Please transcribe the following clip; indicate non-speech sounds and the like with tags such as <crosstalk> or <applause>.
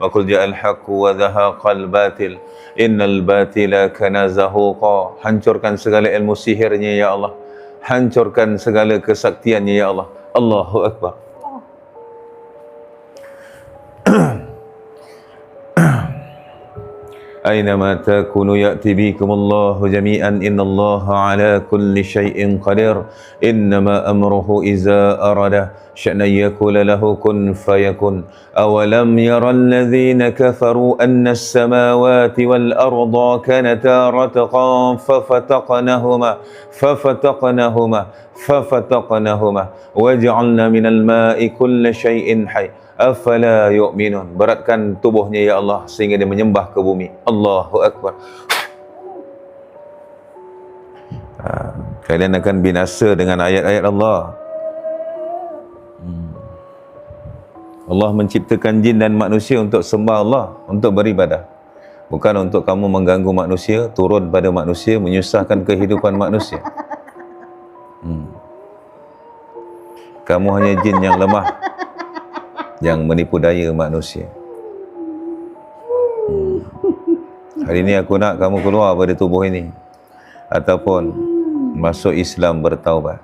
وقل جاء الحق وذهق الباطل إن الباطل كان زهوقا hancurkan segala ilmu sihirnya ya Allah hancurkan segala kesaktiannya ya Allah Allahu Akbar <clears throat> أينما تكونوا يأتي بكم الله جميعا إن الله على كل شيء قدير. إنما أمره إذا أراد. شأن يقول له كن فيكن أولم يرى الذين كفروا أن السماوات والأرض كانتا رتقا ففتقناهما ففتقناهما ففتقناهما وجعلنا من الماء كل شيء حي. Afala yu'minun? Beratkan tubuhnya ya Allah sehingga dia menyembah ke bumi. Allahu akbar. Ha, kalian akan binasa dengan ayat-ayat Allah. Hmm. Allah menciptakan jin dan manusia untuk sembah Allah untuk beribadah. Bukan untuk kamu mengganggu manusia turun pada manusia menyusahkan kehidupan manusia. Hmm. kamu hanya jin yang lemah yang menipu daya manusia. Hmm. Hari ini aku nak kamu keluar pada tubuh ini ataupun masuk Islam bertaubat.